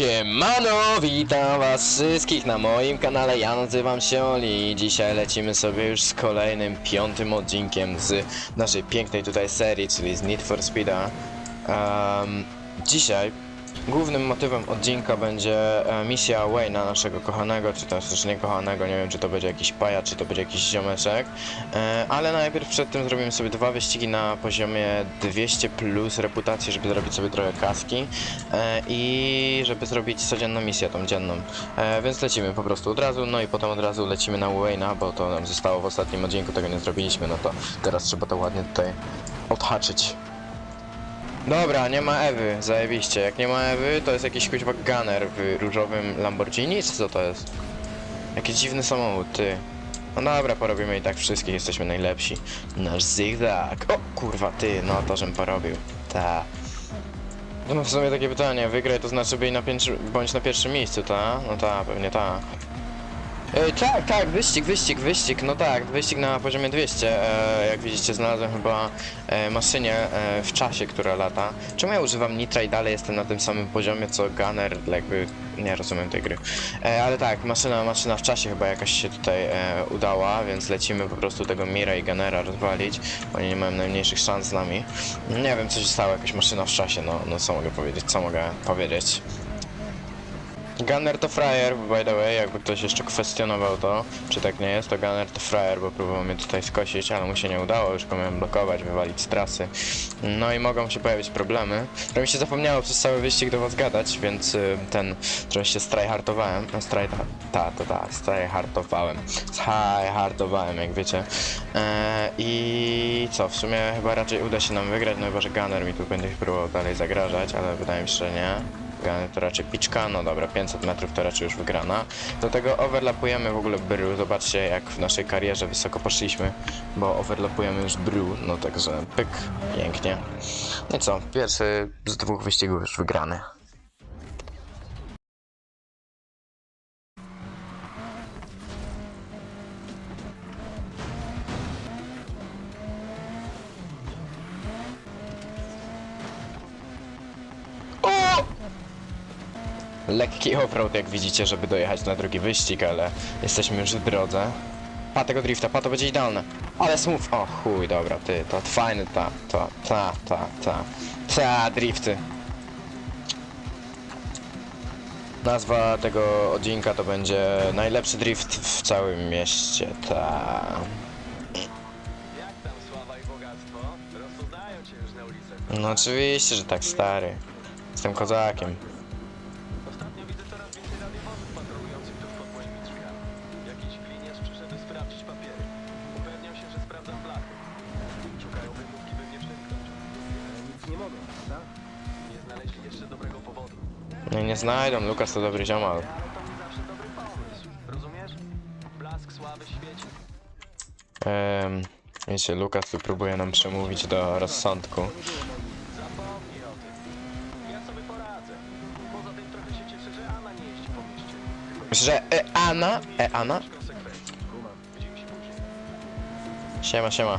Siemano, witam was wszystkich na moim kanale, ja nazywam się Oli i dzisiaj lecimy sobie już z kolejnym, piątym odcinkiem z naszej pięknej tutaj serii, czyli z Need for Speed'a. Em, dzisiaj głównym motywem odcinka będzie e, misja Wayne'a, naszego kochanego, czy też też niekochanego, nie wiem czy to będzie jakiś paja, czy to będzie jakiś ziomeczek, e, ale najpierw przed tym zrobimy sobie dwa wyścigi na poziomie 200 plus reputacji, żeby zrobić sobie trochę kaski e, i żeby zrobić codzienną misję, tą dzienną. Więc lecimy po prostu od razu, no i potem od razu lecimy na Wayne'a, bo to nam zostało w ostatnim odcinku, tego nie zrobiliśmy, no to teraz trzeba to ładnie tutaj odhaczyć. Dobra, nie ma Ewy, zajebiście. Jak nie ma Ewy, to jest jakiś kuźwa gunner w różowym Lamborghini, czy co to jest? Jaki dziwny samochód, ty. No dobra, porobimy i tak wszystkich, jesteśmy najlepsi. Nasz zigzag. O, kurwa, ty, no to żem porobił. Ta. No w sumie takie pytanie, wygraj to znaczy byj na bądź na pierwszym miejscu, ta? No ta, pewnie ta. E, tak, tak, wyścig, wyścig, wyścig, no tak, wyścig na poziomie 200. E, jak widzicie, znalazłem chyba e, e, w czasie, która lata. Czemu ja używam nitra i dalej jestem na tym samym poziomie co Gunner, jakby nie rozumiem tej gry. E, ale tak, maszyna, maszyna w czasie chyba jakaś się tutaj e, udała, więc lecimy po prostu tego Mira i Gunnera rozwalić. Oni nie mają najmniejszych szans z nami. Nie wiem, co się stało, jakaś maszyna w czasie, no, no co mogę powiedzieć, co mogę powiedzieć. Gunner to frajer, by the way, jakby ktoś jeszcze kwestionował to, czy tak nie jest, to Gunner to frajer, bo próbował mnie tutaj skosić, ale mu się nie udało, już go miałem blokować, wywalić z trasy. No i mogą się pojawić problemy. Trochę mi się zapomniało przez cały wyścig do was gadać, więc y, ten, trochę się strajhartowałem, no straj, ta, ta, ta, strajhartowałem, strajhartowałem, jak wiecie. E, I co, w sumie chyba raczej uda się nam wygrać, no chyba, że Gunner mi tu będzie próbował dalej zagrażać, ale wydaje mi się, że nie. To raczej piczka, no dobra, 500 metrów to raczej już wygrana. Do tego overlapujemy w ogóle bru, zobaczcie jak w naszej karierze wysoko poszliśmy, bo overlapujemy już bru, no także pyk, pięknie. No i co, pierwszy z dwóch wyścigów już wygrany. Lekki offroad, jak widzicie, żeby dojechać na drugi wyścig, ale jesteśmy już w drodze. Pa tego drifta, pa to będzie idealne. Ale smooth. O chuj, dobra, ty, to fajny, ta, ta, ta, ta, ta, ta, drifty. Nazwa tego odcinka to będzie najlepszy drift w całym mieście, ta. Jak tam sława i bogactwo? Cię już na ulicach. No oczywiście, że tak, stary. Jestem kozakiem. Znajdą, Lukas to dobry ziomal. Ehm, wiecie, Lukas tu próbuje nam przemówić do rozsądku. Że e, Anna? E, później. Siema, siema.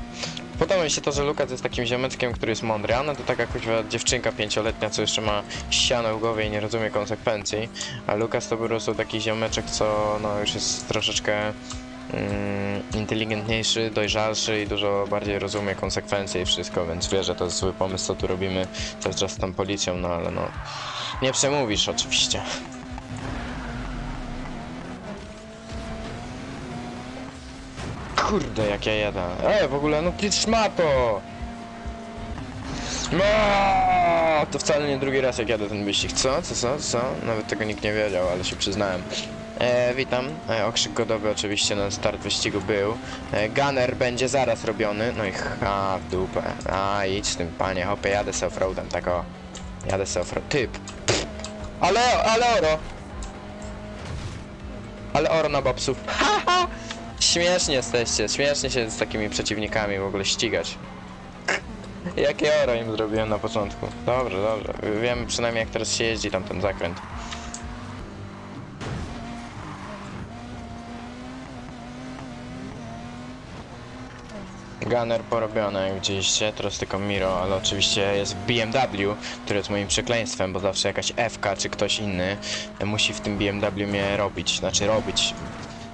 Podoba mi się to, że Lukas jest takim ziomeczkiem, który jest mądry. Anna to taka kuźwa dziewczynka pięcioletnia, co jeszcze ma ścianę w głowie i nie rozumie konsekwencji. A Lukas to po prostu taki ziomeczek, co no już jest troszeczkę mm, inteligentniejszy, dojrzalszy i dużo bardziej rozumie konsekwencje i wszystko, więc wie, że to jest zły pomysł, co tu robimy cały czas z tą policją, no ale no... Nie przemówisz oczywiście. Kurde, jak ja jadę. E, w ogóle, no ty szmato! No, to wcale nie drugi raz jak jadę ten wyścig. Co? Co, co, co? Nawet tego nikt nie wiedział, ale się przyznałem. E, witam. E, okrzyk godowy oczywiście na start wyścigu był. E, gunner będzie zaraz robiony. No i ha, w dupę. A, idź z tym, panie, hopie, jadę z offroadem, tak o. Jadę z offroad. Typ. Ale, ale oro. Ale oro na bobsów. Haha! Śmiesznie jesteście, śmiesznie się z takimi przeciwnikami w ogóle ścigać. Jakie oro im zrobiłem na początku. Dobrze, dobrze. Wiemy przynajmniej jak teraz się jeździ tam ten zakręt. Gunner porobiony, jak widzieliście, teraz tylko Miro, ale oczywiście jest BMW, które jest moim przekleństwem, bo zawsze jakaś FK czy ktoś inny musi w tym BMW mnie robić, znaczy robić,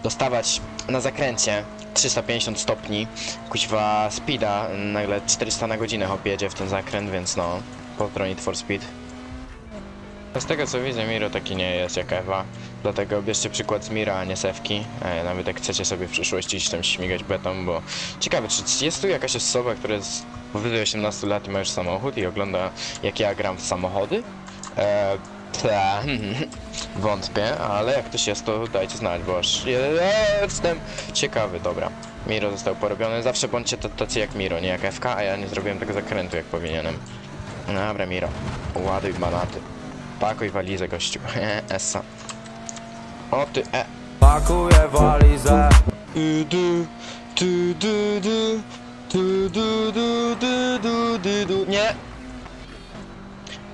dostawać na zakręcie 350 stopni, kuźwa speeda, nagle 400 na godzinę hop jedzie w ten zakręt, więc no, pozdro Need for Speed. Z tego co widzę, Miro taki nie jest jak Ewa, dlatego bierzcie przykład z Mira, a nie Sewki, e, nawet jak chcecie sobie w przyszłości iść tam śmigać betą, bo ciekawe, czy jest tu jakaś osoba, która jest powyżej 18 lat i ma już samochód i ogląda jak ja gram w samochody? E, ta, wątpię, ale jak ktoś jest, to dajcie znać, bo aż jestem ciekawy, dobra. Miro został porobiony, zawsze bądźcie tacy jak Miro, nie jak FK, a ja nie zrobiłem tego zakrętu jak powinienem. Dobra, Miro, ładuj banaty. Pakuj walizę, gościu. Essa. O ty, e. Pakuję walizę Du,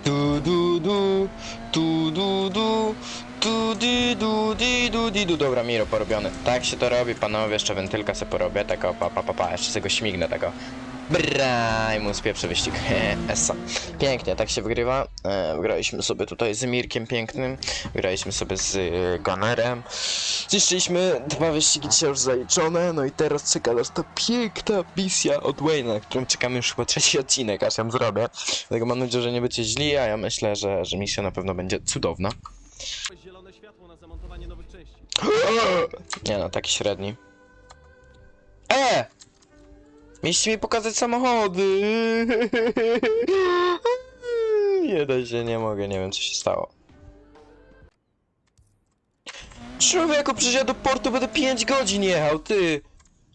Du, du, du, du, du, du, di, du, di, du, di, du. Dobra, Miro porobiony. Tak się to robi, panowie, jeszcze wentylka se porobię, tak o, pa, pa, pa, pa, jeszcze sobie go śmignę, tego. Braj, mu spieprzę wyścig. Essa. Pięknie, tak się wygrywa. E, wygraliśmy sobie tutaj z Mirkiem pięknym, wygraliśmy sobie z e, Gunnerem. Zniszczyliśmy dwa wyścigi dzisiaj już zaliczone, no i teraz czeka nas ta piękna misja od Wayne'a, którą czekamy już chyba trzeci odcinek, aż ją zrobię. Dlatego mam nadzieję, że nie będziecie źli, a ja myślę, że, że misja na pewno będzie cudowna. Zielone światło na zamontowanie nowych części. Nie no, taki średni. E! Mieliście mi pokazać samochody! Nie da się, nie mogę, nie wiem co się stało. Człowieku, przecież do portu będę 5 godzin jechał, ty!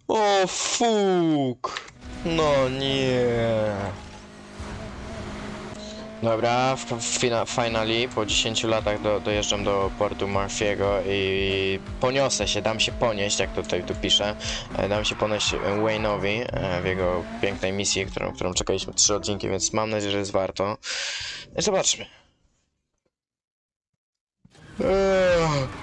O, fuk! No nie. Dobra, w, w fina, finally po 10 latach do, dojeżdżam do portu Murphy'ego i poniosę się, dam się ponieść, jak tutaj tu piszę, e, dam się ponieść Wayne'owi e, w jego pięknej misji, którą, którą czekaliśmy 3 odcinki, więc mam nadzieję, że jest warto. I zobaczmy. Eee.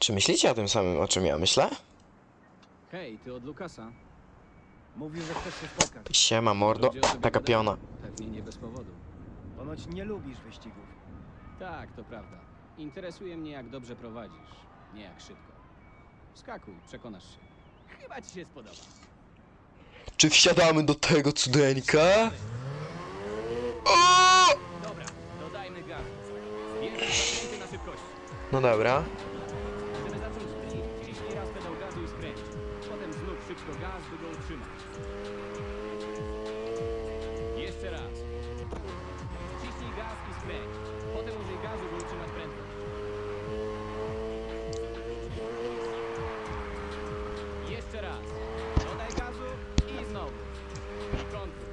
Czy myślicie o tym samym, o czym ja myślę? Hej, ty od Lukasa. Mówił, że chcesz się spotkać. Siema mordo, Ludzie o tobie taka gadają. piona. Pewnie nie bez powodu. Ponoć nie lubisz wyścigów. Tak, to prawda. Interesuje mnie, jak dobrze prowadzisz, nie jak szybko. Wskakuj, przekonasz się. Chyba ci się spodoba. Czy wsiadamy do tego cudeńka? Dobra, dodajmy gaz. Zakręty na szybkości. No dobra. Szybko gaz, by go utrzymać. Jeszcze raz. Ciśnij gaz i skręć. Potem użyj gazu, by utrzymać prędkość. Jeszcze raz. Dodaj gazu i znowu. Kontruj.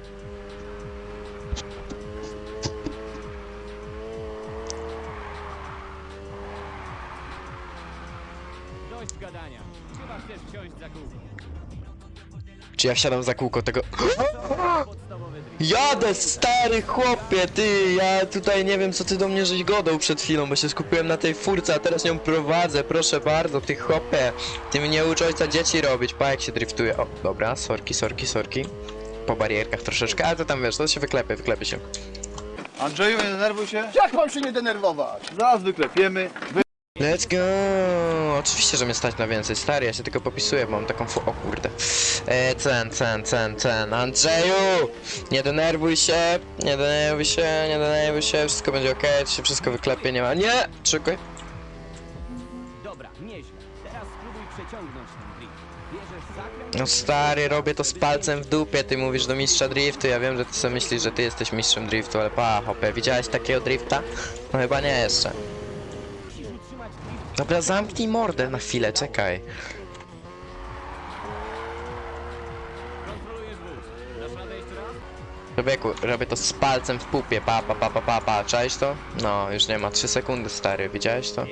Dość gadania. Chyba chcesz wsiąść za kółko. Czy ja wsiadam za kółko tego... Podstawowy. Jadę, stary chłopie, ty, ja tutaj nie wiem co ty do mnie żeś godał przed chwilą, bo się skupiłem na tej furce, a teraz nią prowadzę, proszę bardzo, ty chłopie. Ty mnie ucz ojca dzieci robić, pa jak się driftuje. O, dobra, sorki, sorki, sorki. Po barierkach troszeczkę, ale to tam wiesz, to się wyklepie, wyklepie się. Andrzeju, nie denerwuj się. Jak mam się nie denerwować? Zaraz wyklepiemy. Let's go! Oczywiście, że mnie stać na więcej. Stary, ja się tylko popisuję, bo mam taką fu... O kurde. E, cen, cen, cen, cen. Andrzeju! Nie denerwuj się, nie denerwuj się, nie denerwuj się. Wszystko będzie ok, się wszystko wyklepie, nie ma... Nie! Czekaj. Dobra, nieźle. Teraz spróbuj przeciągnąć ten drift. No stary, robię to z palcem w dupie, ty mówisz do mistrza driftu, ja wiem, że ty sobie myślisz, że ty jesteś mistrzem driftu, ale pa, hopie, widziałeś takiego drifta? No chyba nie jeszcze. Dobra, zamknij mordę na chwilę, czekaj. Człowieku, robię to z palcem w pupie, pa, pa, pa, pa, pa, pa, czaisz to? No, już nie ma 3 sekundy, stary, widziałeś to?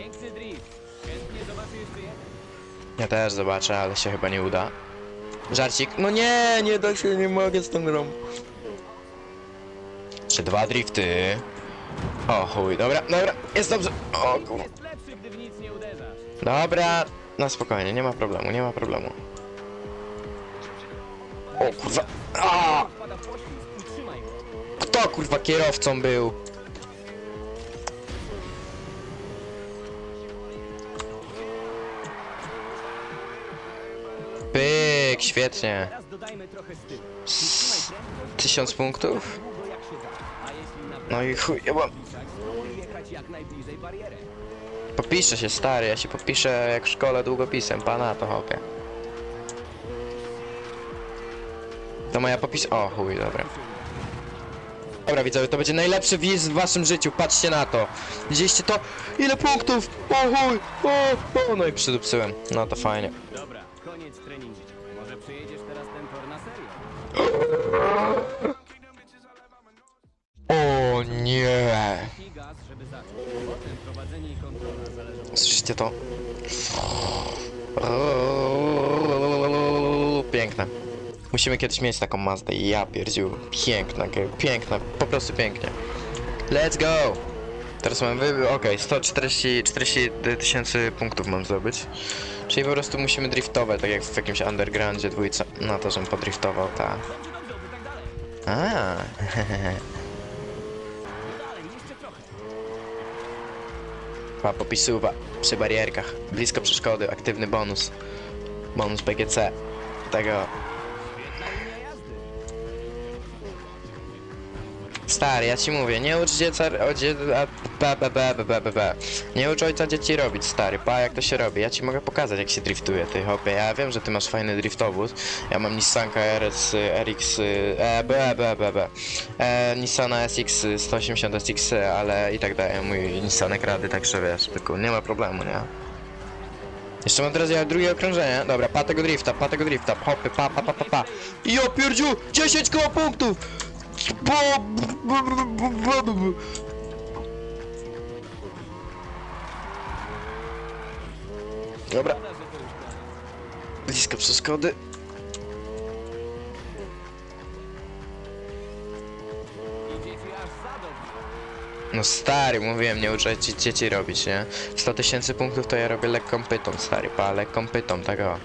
Ja też zobaczę, ale się chyba nie uda. Żarcik, no nie, nie da się, nie mogę z tą grą. Jeszcze dwa drifty. O chuj, dobra, dobra, jest dobrze. O kurwa. Dobra, na spokojnie, nie ma problemu, nie ma problemu. O kurwa. A! Kto kurwa kierowcą był? Pyk, świetnie. Tysiąc punktów? No i chuj, ja. Popiszę się stary, ja się popiszę jak w szkole długopisem, pana to hopie. To moja popis... O chuj, dobra. Dobra widzowie, to będzie najlepszy wiz w waszym życiu, patrzcie na to. Widzieliście to? Ile punktów? O chuj, o, o, no i przydupcyłem. No to fajnie. Dobra, koniec treningu. Może przejedziesz teraz ten tor na serio? O nie. I gaz, żeby zacząć. Potem prowadzenie i kontrola zależą od Słyszycie to? Piękne. Musimy kiedyś mieć taką Mazdę. Ja pierdziu. Piękna, piękna, po prostu pięknie. Let's go! Teraz mamy wy... okej, 140 40 tysięcy punktów mam zdobyć. Czyli po prostu musimy driftować, tak jak w jakimś undergroundzie dwójce. No to, żebym podriftował, dalej. A, Pa popisuwa przy barierkach. Blisko przeszkody, aktywny bonus. Bonus BGC. Tego. Stary, ja ci mówię, nie ucz dzieca... O, dzie, a, be, be, be, be, be, be, be. Nie ucz ojca dzieci robić, stary. Pa, jak to się robi. Ja ci mogę pokazać, jak się driftuje, ty hopie. Ja wiem, że ty masz fajny driftowóz. Ja mam Nissanka RS, RX... y, E, B, B, B, B. E, Nissana SX y, 180 SX, ale i tak dalej. Mój Nissanek rady, także wiesz, tylko nie ma problemu, nie? Jeszcze mam teraz jechać drugie okrążenie. Dobra, pa tego drifta, pa tego drifta. Hopy, pa, pa, pa, pa, pa. I o pierdziu! 10 koło punktów! Dobra, blisko przeszkody. No stary, mówiłem, nie uczę ci dzieci robić, nie? 100 tysięcy punktów to ja robię lekką pytą, stary, pa, lekką pytą, tak o.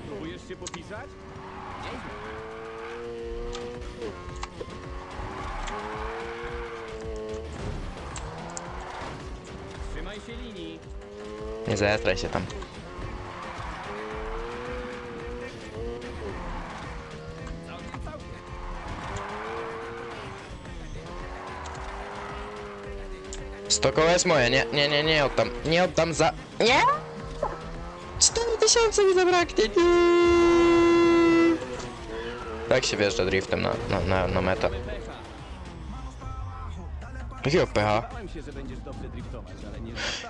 Nie zetraj się tam. Sto jest moje, nie, nie, nie, nie oddam, nie oddam za... Nie! 4000 mi zabraknie, nie! Tak się wjeżdża driftem na, na, na, na. Nie tak.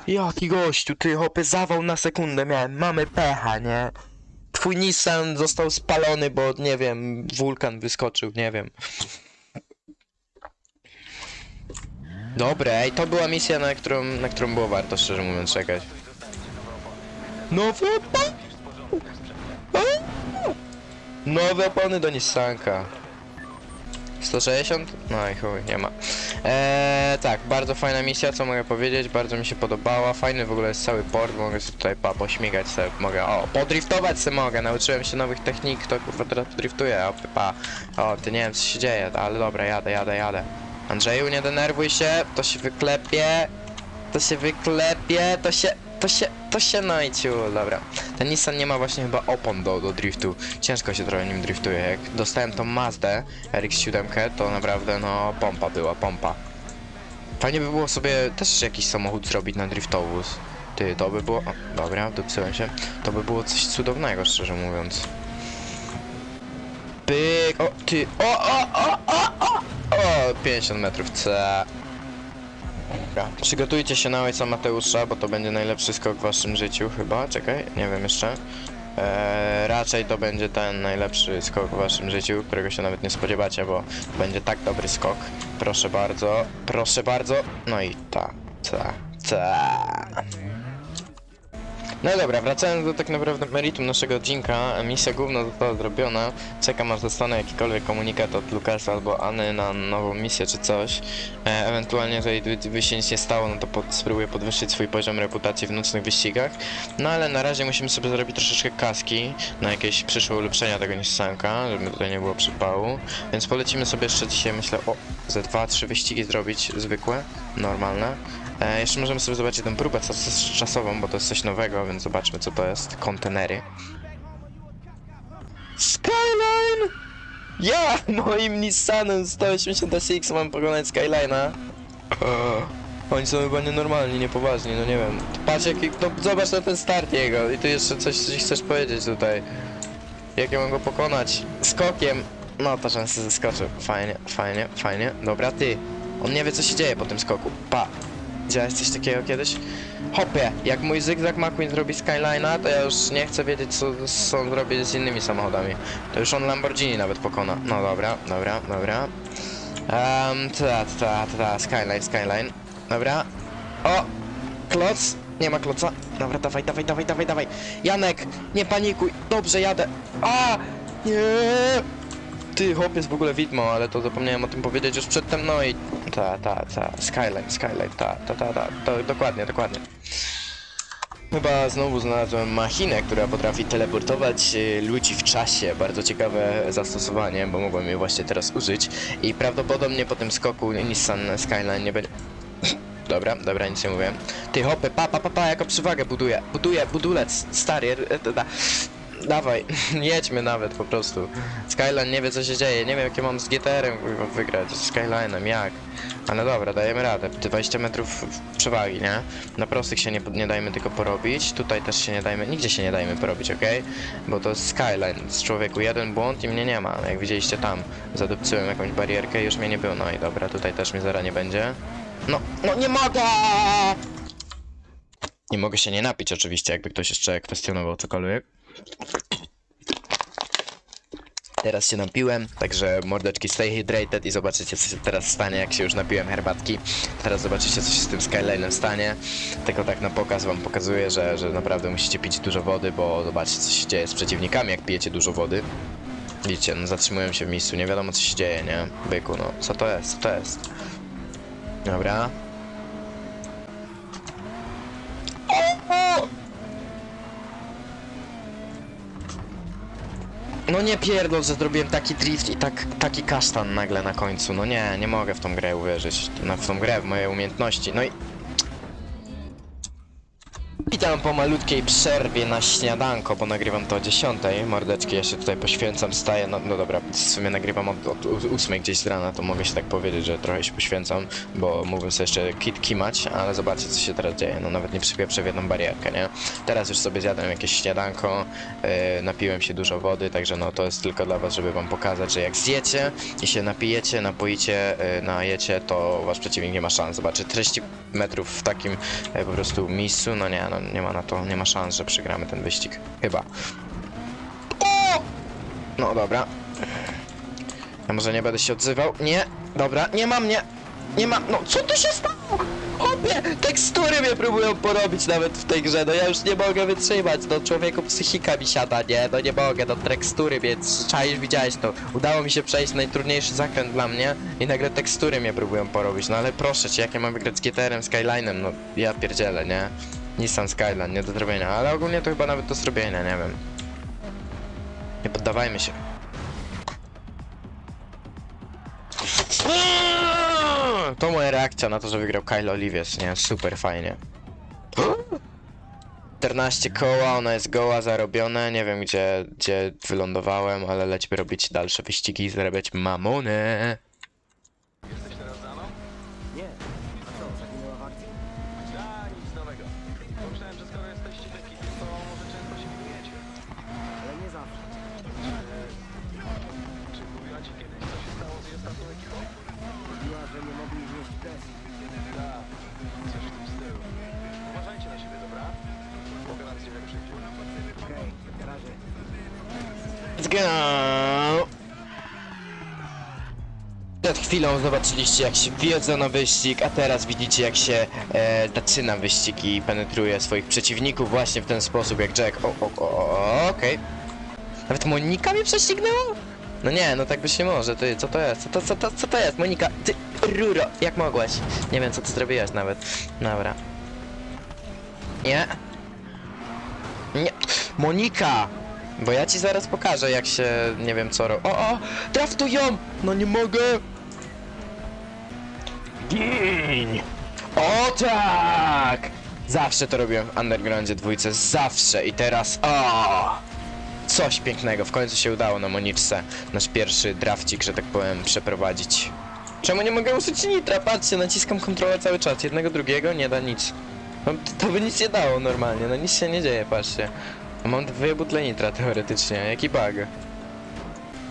Jaki gościu, ty hopy, zawał na sekundę miałem, mamy pecha, nie? Twój Nissan został spalony, bo nie wiem, wulkan wyskoczył, nie wiem. Dobre, ej, to była misja, na którą, na którą było warto, szczerze mówiąc, czekać. Nowe opony! Nowe opony do Nissanka. 160? No i chuj, nie ma. Eee, tak, bardzo fajna misja, co mogę powiedzieć, bardzo mi się podobała. Fajny w ogóle jest cały port, mogę sobie tutaj pa, pośmigać sobie, mogę, o, podriftować sobie mogę, nauczyłem się nowych technik, to kurwa teraz podriftuję, o, pa. O, ty nie wiem co się dzieje, ale dobra, jadę, jadę, jadę. Andrzeju, nie denerwuj się, to się wyklepie, to się wyklepie, to się, to się, to się ciul, dobra. Ten Nissan nie ma właśnie chyba opon do, do driftu, ciężko się trochę nim driftuje, jak dostałem tą Mazdę RX-7, to naprawdę no pompa była, pompa. Fajnie by było sobie też jakiś samochód zrobić na driftowóz. Ty, to by było... O, dobra, dopsyłem się. To by było coś cudownego, szczerze mówiąc. Pyk, o, ty, o, o, o, o, o, o, 50 metrów, C. Dobra, przygotujcie się na ojca Mateusza, bo to będzie najlepszy skok w waszym życiu chyba, czekaj, nie wiem jeszcze. Eee, raczej to będzie ten najlepszy skok w waszym życiu, którego się nawet nie spodziewacie, bo będzie tak dobry skok. Proszę bardzo, proszę bardzo. No i ta, ta, ta. No dobra, wracając do tak naprawdę meritum naszego odcinka, misja główna została zrobiona. Czekam aż dostanę jakikolwiek komunikat od Lukasa albo Anny na nową misję czy coś. E, ewentualnie jeżeli by, się nic nie stało, no to pod, spróbuję podwyższyć swój poziom reputacji w nocnych wyścigach. No ale na razie musimy sobie zrobić troszeczkę kaski na jakieś przyszłe ulepszenia tego Nissanka, żeby tutaj nie było przypału. Więc polecimy sobie jeszcze dzisiaj, myślę, o, ze dwa, trzy wyścigi zrobić zwykłe, normalne. E, jeszcze możemy sobie zobaczyć tę próbę czas- czasową, bo to jest coś nowego, więc zobaczmy co to jest. Kontenery. Skyline! Ja moim Nissanem 186 mam pokonać Skyline'a. Oni są chyba nienormalni, niepoważni, no nie wiem. Patrz jaki, no zobacz na ten start jego i tu jeszcze coś, chcesz powiedzieć tutaj. Jak ja mam go pokonać? Skokiem. No to szanse zeskoczył. Fajnie, fajnie, fajnie. Dobra, ty. On nie wie co się dzieje po tym skoku. Pa. Widziałeś coś takiego kiedyś? Hopie, jak mój Zygzak McQueen zrobi Skyline'a, to ja już nie chcę wiedzieć co, on zrobi z innymi samochodami. To już on Lamborghini nawet pokona. No dobra, dobra, dobra. Um, ta, ta, ta, Skyline, Skyline. Dobra. O! Kloc! Nie ma kloca. Dobra, dawaj, dawaj, dawaj, dawaj, dawaj. Janek, nie panikuj. Dobrze, jadę. A! Nie! Ty, chłop jest w ogóle widmo, ale to zapomniałem o tym powiedzieć już przedtem, no i... Ta, ta, ta, Skyline, Skyline, ta, ta, ta, ta, to dokładnie, dokładnie. Chyba znowu znalazłem machinę, która potrafi teleportować e, ludzi w czasie. Bardzo ciekawe zastosowanie, bo mogłem je właśnie teraz użyć. I prawdopodobnie po tym skoku Nissan Skyline nie będzie... Dobra, dobra, nic nie mówię. Ty hopy, pa, pa, pa, pa, jako przywagę buduję. Buduję, budulec, stary, da, da. Dawaj, jedźmy nawet po prostu. Skyline nie wie co się dzieje, nie wiem jakie mam z GTR-em wygrać, z Skyline'em, jak? Ale dobra, dajemy radę. 20 metrów przewagi, nie? Na prostych się nie, nie dajmy tylko porobić, tutaj też się nie dajmy, nigdzie się nie dajmy porobić, okej? Bo to jest Skyline, z człowieku jeden błąd i mnie nie ma. Jak widzieliście tam, zadupcyłem jakąś barierkę i już mnie nie było. No i dobra, tutaj też mnie zaraz nie będzie. No, no nie mogę! Nie mogę się nie napić oczywiście, jakby ktoś jeszcze kwestionował cokolwiek. Teraz się napiłem, także mordeczki stay hydrated i zobaczycie co się teraz stanie, jak się już napiłem herbatki. Teraz zobaczycie co się z tym Skyline'em stanie. Tylko tak na pokaz wam pokazuję, że, że naprawdę musicie pić dużo wody, bo zobaczcie co się dzieje z przeciwnikami, jak pijecie dużo wody. Widzicie, no zatrzymują się w miejscu, nie wiadomo co się dzieje, nie? Byku, no, co to jest, co to jest? Dobra. No nie pierdol, że zrobiłem taki drift i tak, taki kasztan nagle na końcu. No nie, nie mogę w tą grę uwierzyć. W tą grę, w moje umiejętności. No i... Witam po malutkiej przerwie na śniadanko, bo nagrywam to o 10. Mordeczki ja się tutaj poświęcam, staję, no, no dobra, w sumie nagrywam od, od 8 gdzieś z rana, to mogę się tak powiedzieć, że trochę się poświęcam, bo mógłbym sobie jeszcze kit kimać, ale zobaczcie co się teraz dzieje, no nawet nie przypieprzę w jedną barierkę, nie? Teraz już sobie zjadłem jakieś śniadanko, yy, napiłem się dużo wody, także no to jest tylko dla was, żeby wam pokazać, że jak zjecie i się napijecie, napoicie, yy, najecie, to wasz przeciwnik nie ma szans. Zobaczy 30 metrów w takim yy, po prostu miejscu, no nie, no nie ma na to, nie ma szans, że przegramy ten wyścig. Chyba. O! No dobra. Ja może nie będę się odzywał. Nie, dobra, nie ma mnie. Nie ma. No co tu się stało? Obie tekstury mnie próbują porobić nawet w tej grze. No ja już nie mogę wytrzymać. No człowieku psychika mi siada, nie? No nie mogę, no tekstury, więc czaisz, widziałeś to. Udało mi się przejść najtrudniejszy zakręt dla mnie i nagle tekstury mnie próbują porobić. No ale proszę cię, jak ja mam wygrać z GTR-em, Skyline'em? No ja pierdzielę, nie? Nissan Skyline, nie do zrobienia, ale ogólnie to chyba nawet do zrobienia, nie wiem. Nie poddawajmy się. To moja reakcja na to, że wygrał Kyle Olivier, nie? Super fajnie. 14 koła, ona jest goła, zarobione, nie wiem gdzie, gdzie wylądowałem, ale lecimy robić dalsze wyścigi i zarabiać mamonę. Let's go! Przed chwilą zobaczyliście jak się wjeżdża na wyścig, a teraz widzicie jak się e, zaczyna wyścig i penetruje swoich przeciwników właśnie w ten sposób jak Jack. O, o, o, o okej. Nawet Monika mnie prześcignęła? No nie, no tak być nie może, ty, co to jest? Co to, co to, co to jest? Monika, ty, ruro, jak mogłaś? Nie wiem co ty zrobiłaś nawet. Dobra. Nie. Nie. Monika! Bo ja ci zaraz pokażę jak się, nie wiem co ro... O, o! Draftują! No nie mogę! Gin! O tak! Zawsze to robiłem w Undergroundzie dwójce, zawsze i teraz o! Coś pięknego, w końcu się udało na Moniczce nasz pierwszy drafcik, że tak powiem, przeprowadzić. Czemu nie mogę użyć nitra? Patrzcie, naciskam kontrolę cały czas, jednego, drugiego, nie da nic. No, to, to by nic nie dało normalnie, no nic się nie dzieje, patrzcie. Mam dwie butle nitra teoretycznie, jaki bug.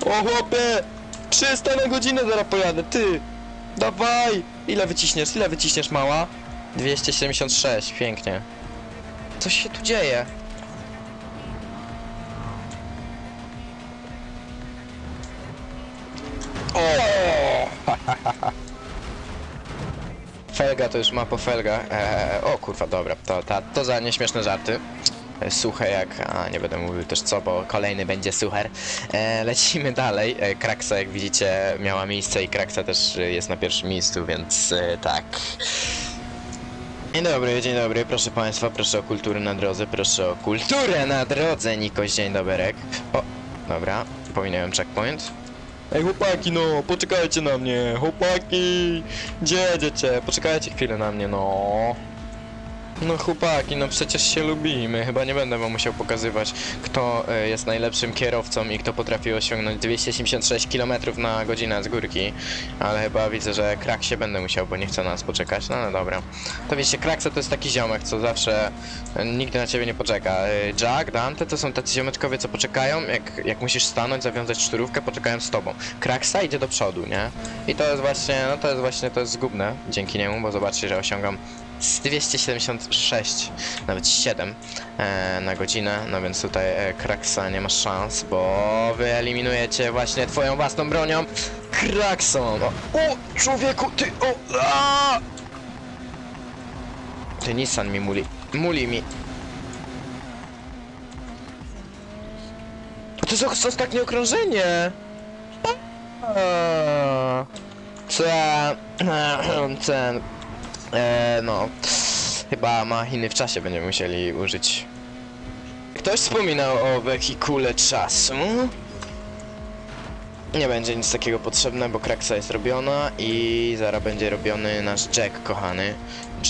O chłopie! 300 na godzinę zaraz pojadę, ty! Dawaj! Ile wyciśniesz, ile wyciśniesz mała? 276, pięknie. Co się tu dzieje? O! Felga to już ma po felga. Eee, o kurwa, dobra, to, to, to za nieśmieszne żarty. Suche jak, a nie będę mówił też co, bo kolejny będzie sucher. E, lecimy dalej. E, Kraksa jak widzicie miała miejsce i Kraksa też jest na pierwszym miejscu, więc e, tak. Dzień dobry, dzień dobry, proszę państwa, proszę o kulturę na drodze, proszę o kulturę na drodze, Nikoś, dzień doberek. O, dobra, pominąłem checkpoint. Ej chłopaki, no, poczekajcie na mnie, chłopaki! Gdzie jedziecie? Poczekajcie chwilę na mnie, no. No chłopaki, no przecież się lubimy, chyba nie będę wam musiał pokazywać, kto e, jest najlepszym kierowcą i kto potrafi osiągnąć 276 km na godzinę z górki, ale chyba widzę, że krak się będę musiał, bo nie chce nas poczekać, no, no dobra. To wiecie, Kraksa to jest taki ziomek, co zawsze e, nigdy na ciebie nie poczeka. E, Jack, Dante to są tacy ziomeczkowie, co poczekają, jak, jak musisz stanąć, zawiązać szturówkę, poczekają z tobą. Kraksa idzie do przodu, nie? I to jest właśnie, no to jest właśnie, to jest zgubne dzięki niemu, bo zobaczcie, że osiągam 276, nawet 7 e, na godzinę, no więc tutaj e, Kraksa nie ma szans, bo wyeliminujecie właśnie twoją własną bronią Kraksą. O, człowieku, ty, o, a! Ty Nissan mi muli, muli mi. To jest ostatnie okrążenie. A, Ten, ten, e, no, chyba machiny w czasie będziemy musieli użyć. Ktoś wspominał o wehikule czasu? Nie będzie nic takiego potrzebne, bo kraksa jest robiona i zaraz będzie robiony nasz Jack, kochany.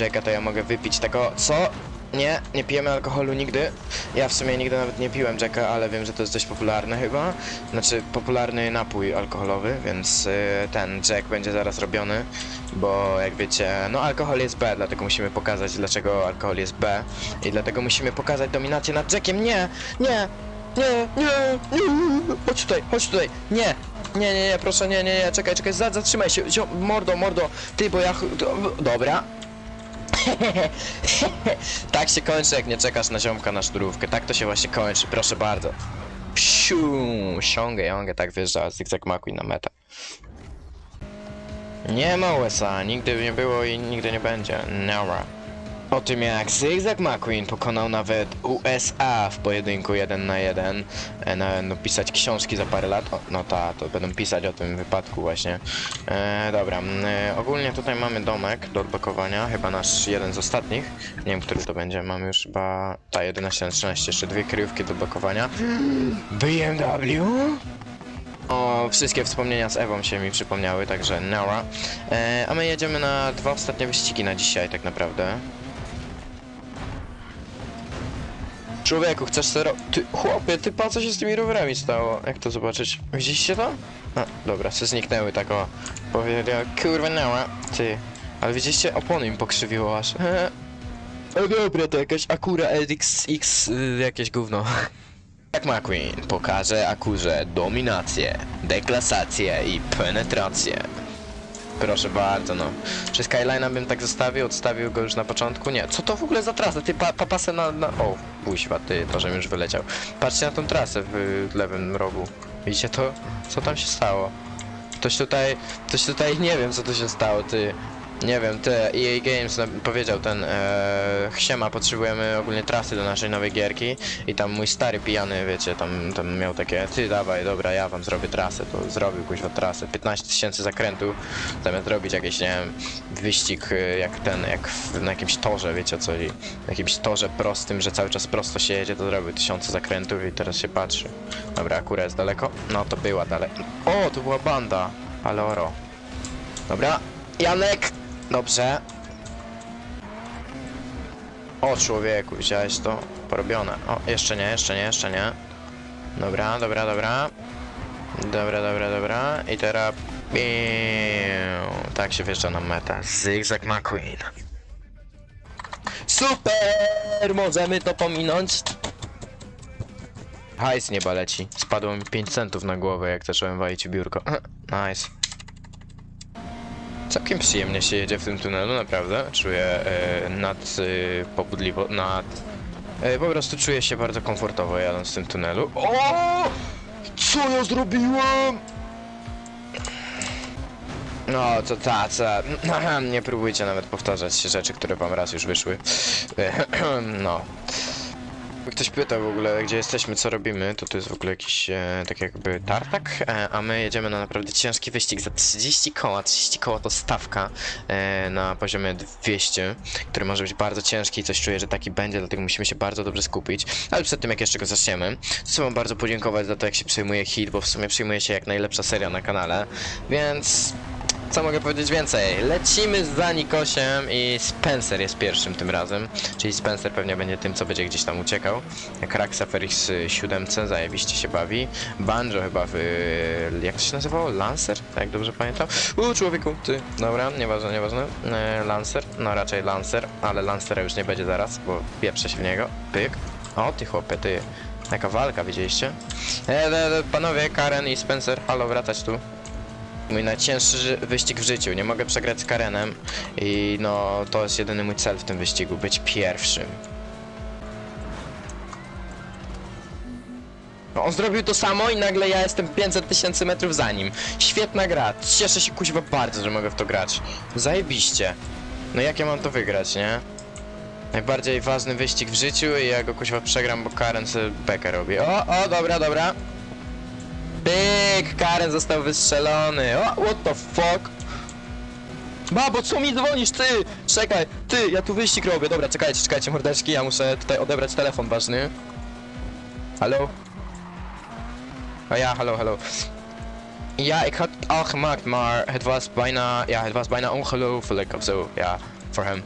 Jacka to ja mogę wypić tego, co? Nie, nie pijemy alkoholu nigdy. Ja w sumie nigdy nawet nie piłem Jacka, ale wiem, że to jest dość popularne chyba. Znaczy, popularny napój alkoholowy, więc y, ten Jack będzie zaraz robiony, bo jak wiecie, no alkohol jest B, dlatego musimy pokazać, dlaczego alkohol jest B. I dlatego musimy pokazać dominację nad Jackiem. Nie, nie, nie, nie, nie, chodź tutaj, chodź tutaj, nie, nie, nie, nie, proszę, nie, nie, nie, czekaj, czekaj, za- zatrzymaj się, mordo, mordo, ty, bo ja, dobra. tak się kończy, jak nie czekasz na ziomka na szturówkę, tak to się właśnie kończy, proszę bardzo. Psiu, siągę, jągę, tak wjeżdża Zigzag McQueen na metę. Nie ma USA, nigdy nie było i nigdy nie będzie, never. O tym jak Zigzag McQueen pokonał nawet USA w pojedynku 1 na 1 e, na, Będą pisać książki za parę lat. O, no ta, to będą pisać o tym wypadku właśnie. E, dobra, e, ogólnie tutaj mamy domek do odblokowania, chyba nasz jeden z ostatnich. Nie wiem, który to będzie, mamy już chyba... Ta, 11 na 13, jeszcze dwie kryjówki do odblokowania. BMW? O, wszystkie wspomnienia z Ewą się mi przypomniały, także Nora. E, a my jedziemy na dwa ostatnie wyścigi na dzisiaj tak naprawdę. Człowieku, chcesz sero... Ty, chłopie, ty pa, co się z tymi rowerami stało? Jak to zobaczyć? Widzieliście to? A, dobra, se zniknęły tak o... Powiedział, kurwa, Nora. Ty, ale widzieliście? Opony im pokrzywiło aż. O dobra, to jakaś Akura LX y, jakieś gówno. Jak McQueen pokaże Akurze dominację, deklasację i penetrację. Proszę bardzo, no. Czy Skyline'a bym tak zostawił? Odstawił go już na początku? Nie. Co to w ogóle za trasa? Ty pa, papasę na, na... O, buźwa, ty, to żebym już wyleciał. Patrzcie na tą trasę w lewym rogu. Widzicie to? Co tam się stało? Ktoś tutaj, ktoś tutaj, nie wiem co tu się stało, ty. Nie wiem, ty, EA Games powiedział ten, e, potrzebujemy ogólnie trasy do naszej nowej gierki i tam mój stary pijany, wiecie, tam, tam miał takie, ty dawaj, dobra, ja wam zrobię trasę, to zrobił kuźwa trasę, 15 tysięcy zakrętów, zamiast robić jakiś, nie wiem, wyścig e, jak ten, jak w, na jakimś torze, wiecie co, chodzi, na jakimś torze prostym, że cały czas prosto się jedzie, to zrobił tysiące zakrętów i teraz się patrzy. Dobra, akura jest daleko? No to była dalej. O, to była banda, ale oro. Dobra, Janek! Dobrze. O człowieku, widziałeś to? Porobione. O, jeszcze nie, jeszcze nie, jeszcze nie. Dobra, dobra, dobra. Dobra, dobra, dobra. I teraz... Biu. Tak się wjeżdża na metę. Zigzag McQueen. Super! Możemy to pominąć? Hajs nieba leci. Spadło mi 5 centów na głowę, jak zacząłem walić biurko. Nice. Całkiem przyjemnie się jedzie w tym tunelu, naprawdę. Czuję e, nad e, pobudliwo, nad... E, po prostu czuję się bardzo komfortowo jadąc w tym tunelu. O! Co ja zrobiłem? No, to taca. Nie próbujcie nawet powtarzać rzeczy, które wam raz już wyszły. No. Ktoś pytał w ogóle, gdzie jesteśmy, co robimy, to to jest w ogóle jakiś e, tak jakby tartak, e, a my jedziemy na naprawdę ciężki wyścig za 30 koła. 30 koła to stawka e, na poziomie 200, który może być bardzo ciężki i coś czuję, że taki będzie, dlatego musimy się bardzo dobrze skupić. Ale przed tym, jak jeszcze go zaczniemy, chcę wam bardzo podziękować za to, jak się przyjmuje hit, bo w sumie przyjmuje się jak najlepsza seria na kanale, więc co mogę powiedzieć więcej? Lecimy za Nikosiem i Spencer jest pierwszym tym razem. Czyli Spencer pewnie będzie tym, co będzie gdzieś tam uciekał. Jak Raxa Ferris 7 zajebiście się bawi. Banjo chyba w... jak to się nazywało? Lancer? Tak dobrze pamiętam? U człowieku, ty. Dobra, nieważne, nieważne. E, Lancer? No raczej Lancer, ale Lancera już nie będzie zaraz, bo pieprze się w niego. Pyk. O ty chłopie, ty. Jaka walka, widzieliście? E, e, e, panowie, Karen i Spencer, halo, wracać tu. Mój najcięższy wyścig w życiu. Nie mogę przegrać z Karenem i no to jest jedyny mój cel w tym wyścigu, być pierwszym. No, on zrobił to samo i nagle ja jestem 500 tysięcy metrów za nim. Świetna gra. Cieszę się kuźwa bardzo, że mogę w to grać. Zajebiście. No jak ja mam to wygrać, nie? Najbardziej ważny wyścig w życiu i ja go kuźwa przegram, bo Karen sobie bekę robi. O, o, dobra, dobra. Pyk, Karen został wystrzelony. O, what the fuck? Babo, co mi dzwonisz, ty? Czekaj, ty, ja tu wyścig robię. Dobra, czekajcie, czekajcie, mordeczki, ja muszę tutaj odebrać telefon ważny. Hallo? Oh ja, hallo, hallo. Ja, ik had al gemaakt, maar het was bijna, ja, het was bijna ongelooflijk of zo, ja, voor hem.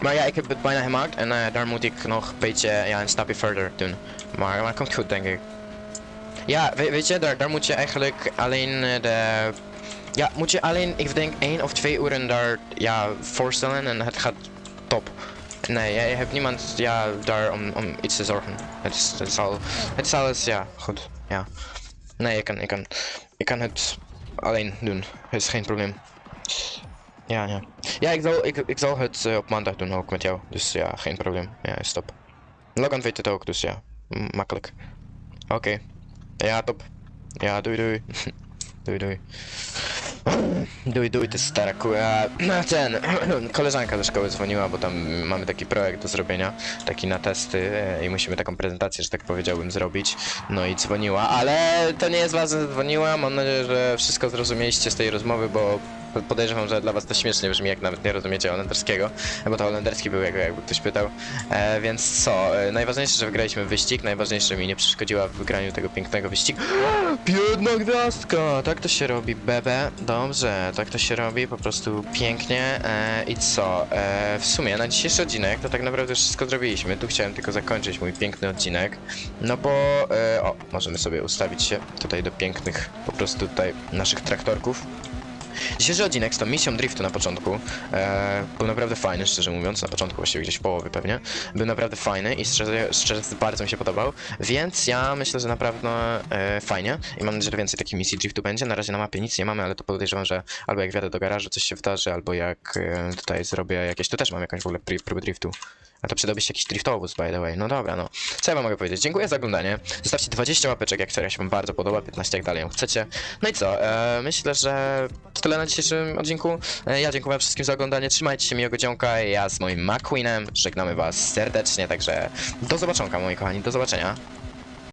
Maar ja, ik heb het bijna gemaakt en eh, daar moet ik nog een beetje, ja, een stapje verder doen. Maar, maar het komt goed, denk ik. Ja, we- weet je, daar, daar moet je eigenlijk alleen eh, de... Ja, moet je alleen, ik denk, één of twee uren daar ja, voorstellen en het gaat top. Nee, jij hebt niemand ja, daar om, om iets te zorgen. Het is, het, is het is alles, ja, goed. Ja. Nee, ik kan, ik, kan, ik kan het alleen doen. Het is geen probleem. Ja, ja. Ja, ik zal, ik, ik zal het eh, op maandag doen ook met jou. Dus ja, geen probleem. Ja, stop. Logan weet het ook, dus ja, makkelijk. Oké. Ja, doei. doei doei. Doei doei, ty stara ku... a, Ten, koleżanka ze szkoły dzwoniła, bo tam mamy taki projekt do zrobienia, taki na testy e, i musimy taką prezentację, że tak powiedziałbym, zrobić. No i dzwoniła, ale to nie jest że dzwoniła. Mam nadzieję, że wszystko zrozumieliście z tej rozmowy, bo podejrzewam, że dla was to śmiesznie brzmi, jak nawet nie rozumiecie holenderskiego, bo to holenderski był, jakby, jakby ktoś pytał. E, więc co, e, najważniejsze, że wygraliśmy wyścig, najważniejsze mi nie przeszkodziła w wygraniu tego pięknego wyścigu. Biedna gwiazdka! Tak to się robi, bebe. Dobrze, tak to się robi, po prostu pięknie. E, I co? E, w sumie na dzisiejszy odcinek to tak naprawdę wszystko zrobiliśmy. Tu chciałem tylko zakończyć mój piękny odcinek. No bo, e, o, możemy sobie ustawić się tutaj do pięknych, po prostu tutaj naszych traktorków. Dzisiejszy odcinek z tą misją driftu na początku e, był naprawdę fajny, szczerze mówiąc, na początku właściwie gdzieś w połowie pewnie. Był naprawdę fajny i szczerze, szczerze bardzo mi się podobał, więc ja myślę, że naprawdę e, fajnie i mam nadzieję, że więcej takich misji driftu będzie. Na razie na mapie nic nie mamy, ale to podejrzewam, że albo jak wjadę do garażu coś się wydarzy, albo jak e, tutaj zrobię jakieś, tu też mam jakąś w ogóle pr- próbę driftu. A to przydałby się jakiś driftowóz, by the way. No dobra, no. Co ja wam mogę powiedzieć? Dziękuję za oglądanie. Zostawcie 20 łapeczek, jak któraś wam bardzo podoba, 15 jak dalej ją chcecie. No i co? E, myślę, że to tyle na dzisiejszym odcinku. E, ja dziękuję wszystkim za oglądanie. Trzymajcie się miłego dzionka. Ja z moim McQueenem żegnamy was serdecznie, także do zobaczonka, moi kochani. Do zobaczenia.